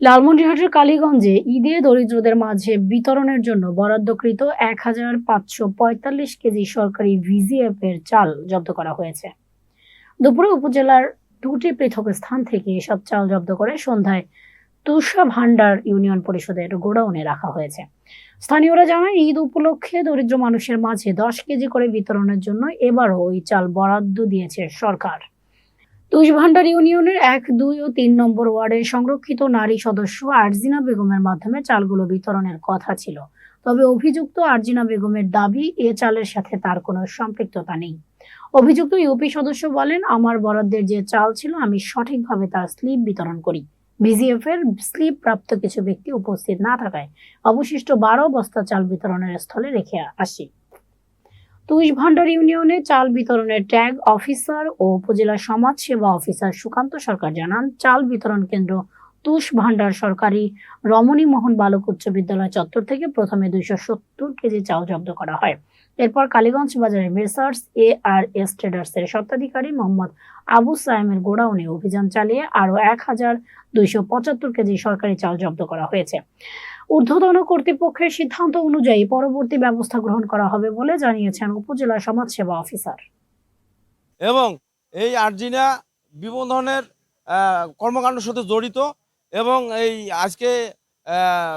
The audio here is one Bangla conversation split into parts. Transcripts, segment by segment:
লালমনিরহাটের কালীগঞ্জে ঈদে দরিদ্রদের মাঝে বিতরণের জন্য বরাদ্দকৃত এক হাজার পাঁচশো পঁয়তাল্লিশ কেজি সরকারি ভিজিএফ এর চাল জব্দ করা হয়েছে। দুপুরে উপজেলার দুটি পৃথক স্থান থেকে এসব চাল জব্দ করে সন্ধ্যায় তুষা ভান্ডার ইউনিয়ন পরিষদের গোডাউনে রাখা হয়েছে। স্থানীয়রা জানায়, ঈদ উপলক্ষে দরিদ্র মানুষের মাঝে দশ কেজি করে বিতরণের জন্য এবারও ওই চাল বরাদ্দ দিয়েছে সরকার। তুষভান্ডার ইউনিয়নের এক, দুই ও তিন নম্বর ওয়ার্ডের সংরক্ষিত নারী সদস্য আরজিনা বেগমের মাধ্যমে চালগুলো বিতরণের কথা ছিল। তবে অভিযুক্ত আরজিনা বেগমের দাবি, এ চালের সাথে তার কোনো সম্পৃক্ততা নেই। অভিযুক্ত ইউপি সদস্য বলেন, আমার বরাদ্দের যে চাল ছিল, আমি সঠিকভাবে তার স্লিপ বিতরণ করি। বিজিএফ এর স্লিপ প্রাপ্ত কিছু ব্যক্তি উপস্থিত না থাকায় অবশিষ্ট বারো বস্তা চাল বিতরণের স্থলে রেখে আসি। তুষ ভান্ডার ইউনিয়নে চাল বিতরণের ট্যাগ অফিসার ও উপজেলা সমাজ সেবা অফিসার সুকান্ত সরকার জানান, চাল বিতরণ কেন্দ্র তুষ ভান্ডার সরকারি রমণী মোহন বালক উচ্চ বিদ্যালয় চত্বর থেকে প্রথমে দুইশো সত্তর কেজি চাল জব্দ করা হয়। এরপর কালীগঞ্জ বাজারের Messrs A R S traders এর স্বত্বাধিকারী মোহাম্মদ আবু সায়েমের গোডাউনে অভিযান চালিয়ে আরও এক হাজার দুইশো পঁচাত্তর কেজি সরকারি চাল জব্দ করা হয়েছে। ঊর্ধ্বতন কর্তৃপক্ষের সিদ্ধান্ত অনুযায়ী পরবর্তী ব্যবস্থা গ্রহণ করা হবে বলে জানিয়েছেন উপজেলা সমাজসেবা অফিসার। এবং এই আর্জিনা বিভিন্ন ধরনের কর্মকাণ্ডের সাথে জড়িত এবং এই আজকে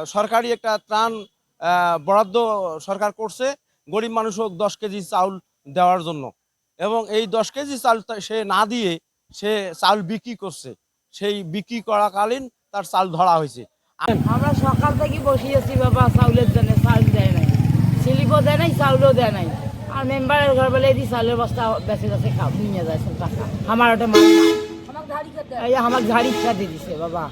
সরকারি একটা ত্রাণ বরাদ্দ সরকার করছে গরিব মানুষ হোক দশ কেজি চাউল দেওয়ার জন্য। এবং এই দশ কেজি চাল তা- সে না দিয়ে সে চাল বিক্রি করছে। সেই বিক্রি করাকালীন তার চাল ধরা হয়েছে। আমরা সকাল থেকে বসিয়েছি বাবা চাউলের জন্য চাউল দেয় নাই। স্লিপও দেয় নাই চাউলও দেয় নাই। আর মেম্বারের ঘর বলে এই চাউলের বস্তা বেঁচে বেঁচে খাও নিয়ে যায় সব টাকা। আমার ওটা মাল নাই। এই যে আমার ঝাড়ি দিয়ে দিছে বাবা।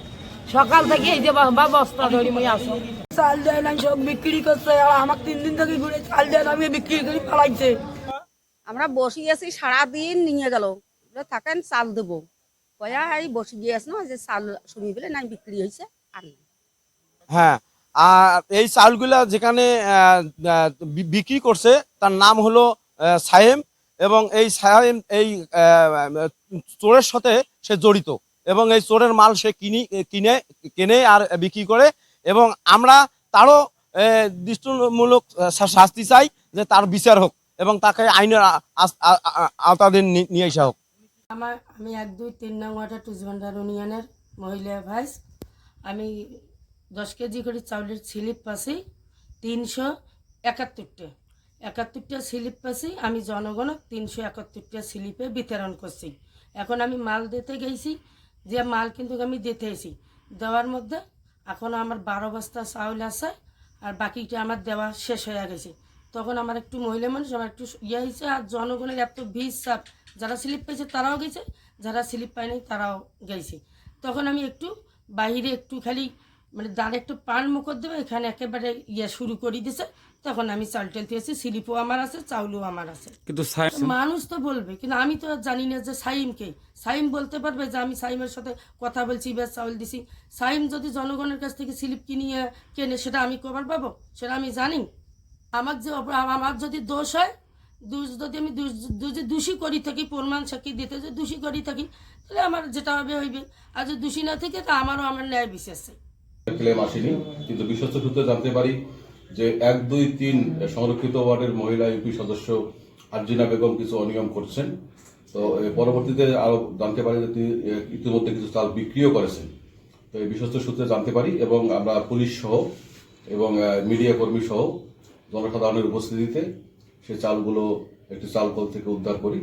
সকাল থেকে এই যে বাবা বস্তা ধরি মুই আসো চাল দেয় না সব বিক্রি করছে আর আমাকে তিন দিন থেকে ঘুরে চাল দেয় আমি বিক্রি করে পালাইছে। আমরা বসিয়েছি সারাদিন নিয়ে গেল। থাকেন চাল দেবো। কয়া এই বসে গিয়েছ না যে চাল শুনি বলে নাই বিক্রি হয়েছে আর নাই। হ্যাঁ আর এই চালগুলা যেখানে বিক্রি করছে, তার নাম হলো সায়েম এবং এই সায়েম, এই চোরের সাথে সে জড়িত এবং এই চোরের মাল সে কিনি, কিনে, কেনে আর বিক্রি করে এবং আমরা তারও দৃষ্টিমূলক শাস্তি চাই যে তার বিচার হোক এবং তাকে আইনের আওতাধীন নিয়ে আসা হোক। আমার, আমি এক দুই তিন নং ওয়ার্ডের টুজভান্ডার ইউনিয়নের মহিলা ভাইস। আমি দশ কেজি করে চাউলের স্লিপ পাচ্ছি তিনশো একাত্তরটা। একাত্তরটা স্লিপ পাচ্ছি আমি জনগণক তিনশো একাত্তরটা স্লিপে বিতরণ করছি। এখন আমি মাল দিতে গেছি, যে মাল কিন্তু আমি দিতে এসি দেওয়ার মধ্যে এখন আমার বারো বস্তা চাউল আছে আর বাকিটা আমার দেওয়া শেষ হয়ে গেছে। তখন আমার একটু মহিলা মানুষ, আমার একটু ইয়ে হয়েছে আর জনগণের এত ভিড় চাপ যারা স্লিপ পেয়েছে তারাও গেছে, যারা স্লিপ পায়নি তারাও গেছে। তখন আমি একটু বাইরে একটু খালি মানে দাঁড়ে একটু পান মুখর দেবে এখানে একেবারে ইয়ে শুরু করে দিছে তখন আমি চাল টেলতে এসেছি স্লিপও আমার আছে চাউলও আমার আছে। কিন্তু মানুষ তো বলবে কিন্তু আমি তো আর জানি না যে সাইমকে। সাইম বলতে পারবে যে আমি সাইমের সাথে কথা বলছি বা চাউল দিছি। সাইম যদি জনগণের কাছ থেকে স্লিপ কিনিয়ে কেনে সেটা আমি কবার পাবো? সেটা আমি জানি। আমার যে আমার যদি দোষ হয় দোষ যদি আমি দোষ- যদি দোষী করি থাকি প্রমাণ সাক্ষী দিতে যদি দোষী করি থাকি তাহলে আমার যেটা হবে হইবে। আর যদি দোষী না থেকে তা আমারও আমার ন্যায় বিশেষ চাই। ক্লেম আসেনি, কিন্তু বিশ্বস্ত সূত্রে জানতে পারি যে এক, দুই, তিন সংরক্ষিত ওয়ার্ডের মহিলা ইউপি সদস্য আরজিনা বেগম কিছু অনিয়ম করছেন। তো পরবর্তীতে আরও জানতে পারি যে তিনি ইতিমধ্যে কিছু চাল বিক্রিও করেছেন। তো, এই বিশ্বস্ত সূত্রে জানতে পারি এবং আমরা পুলিশ সহ এবং মিডিয়া কর্মী সহ জনসাধারণের উপস্থিতিতে সেই চালগুলো, একটি চাল কল থেকে উদ্ধার করি।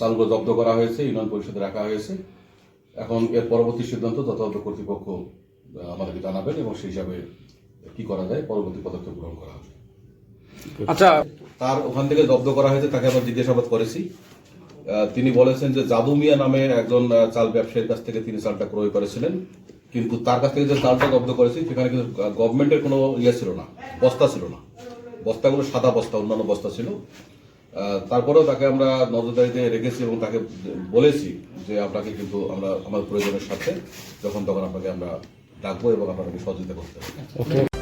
চালগুলো জব্দ করা হয়েছে, ইউনিয়ন পরিষদে রাখা হয়েছে। এখন এর পরবর্তী সিদ্ধান্ত যথাযথ কর্তৃপক্ষ আমাদেরকে জানাবেন এবং সেই হিসাবে কি করা যায় পরবর্তী পদক্ষেপ গ্রহণ করা হবে। আচ্ছা। তার ওখান থেকে জব্দ করা হয়েছে তাকে আমরা জিজ্ঞাসাবাদ করেছি। তিনি বলেছেন যে জাদু মিয়া নামে একজন চাল ব্যবসায়ীর কাছ থেকে তিনি চালটা ক্রয় করেছিলেন। কিন্তু তার কাছ থেকে যে চালটা জব্দ করেছি সেখানে কিন্তু গভর্নমেন্টের কোনো ইয়ে ছিল না বস্তা ছিল না। বস্তাগুলো সাদা বস্তা অন্যান্য বস্তা ছিল। তারপরেও তাকে আমরা নজরদারিতে রেখেছি এবং তাকে বলেছি যে আপনাকে কিন্তু আমরা আমার প্রয়োজনের সাথে যখন তখন আপনাকে আমরা ডাকবো এবং আপনাকে সহযোগিতা করতে হবে।